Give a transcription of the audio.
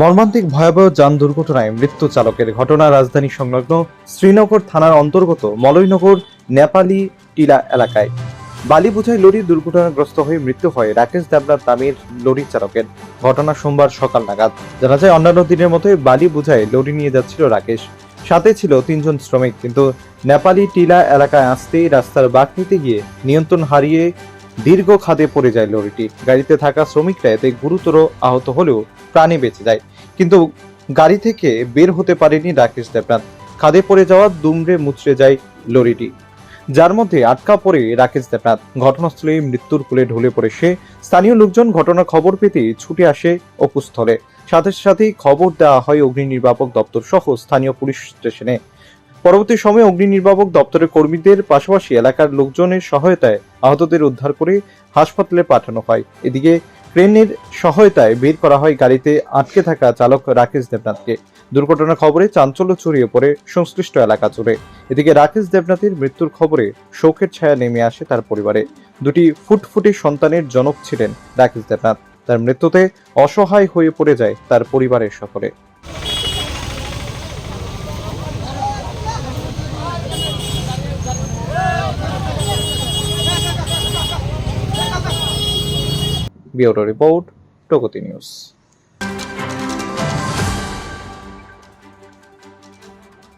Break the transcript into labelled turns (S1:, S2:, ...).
S1: মর্মান্তিক ভয়াবহ যান দুর্ঘটনায় মৃত্যু চালকের ঘটনা রাজধানী সংলগ্ন শ্রীনগর থানার অন্তর্গত মলয়নগর নেপালি টিলা এলাকায়। বালি বোঝাই লরি দুর্ঘটনাগ্রস্ত হয়ে মৃত্যু হয় রাকেশ দেবনাথ নামের লরি চালকের। ঘটনা সোমবার সকাল নাগাদ। জানা যায়, অন্যান্য দিনের মতোই বালি বোঝাই লরি নিয়ে যাচ্ছিল রাকেশ। সাথে ছিল তিনজন শ্রমিক, কিন্তু নেপালি টিলা এলাকায় আসতেই রাস্তার বাঁক নিতে গিয়ে নিয়ন্ত্রণ হারিয়ে দীর্ঘ খাদে পড়ে যায় লরিটি। গাড়িতে থাকা শ্রমিকরা এতে গুরুতর আহত হলেও প্রাণে বেঁচে যায়। কিন্তু গাড়ি থেকে বের হতে পারেনি রাকেশ দেবনাথ। খাদে পড়ে যাওয়া দুমড়ে মুচড়ে যায় লরিটি। যার মধ্যে আটকা পড়ে রাকেশ দেবনাথ। ঘটনাস্থলে মৃত্যুর কোলে ঢলে পড়ে সে। স্থানীয় লোকজন ঘটনা খবর পেতে ছুটে আসে অপুস্থলে। সাথে সাথেই খবর দেওয়া হয় অগ্নি নির্বাপক দপ্তর সহ স্থানীয় পুলিশ স্টেশনে। পরবর্তী সময়ে অগ্নি নির্বাপক দপ্তরের কর্মীদের পাশাপাশি এলাকার লোকজনের সহায়তায় আহতদের উদ্ধার করে হাসপাতালে পাঠানো হয়। এদিকে ক্রেনের সহায়তায় বের করা হয় গাড়িতে আটকে থাকা চালক রাকেশ দেবনাথকে। দুর্ঘটনার খবরে চাঞ্চল্য ছড়িয়ে পড়ে সংশ্লিষ্ট এলাকা জুড়ে। এদিকে রাকেশ দেবনাথের মৃত্যুর খবরে শোকের ছায়া নেমে আসে তার পরিবারে। দুটি ফুটফুটে সন্তানের জনক ছিলেন রাকেশ দেবনাথ। তার মৃত্যুতে অসহায় হয়ে পড়ে যায় তার পরিবারের সকলে। Bureau report Pragati news.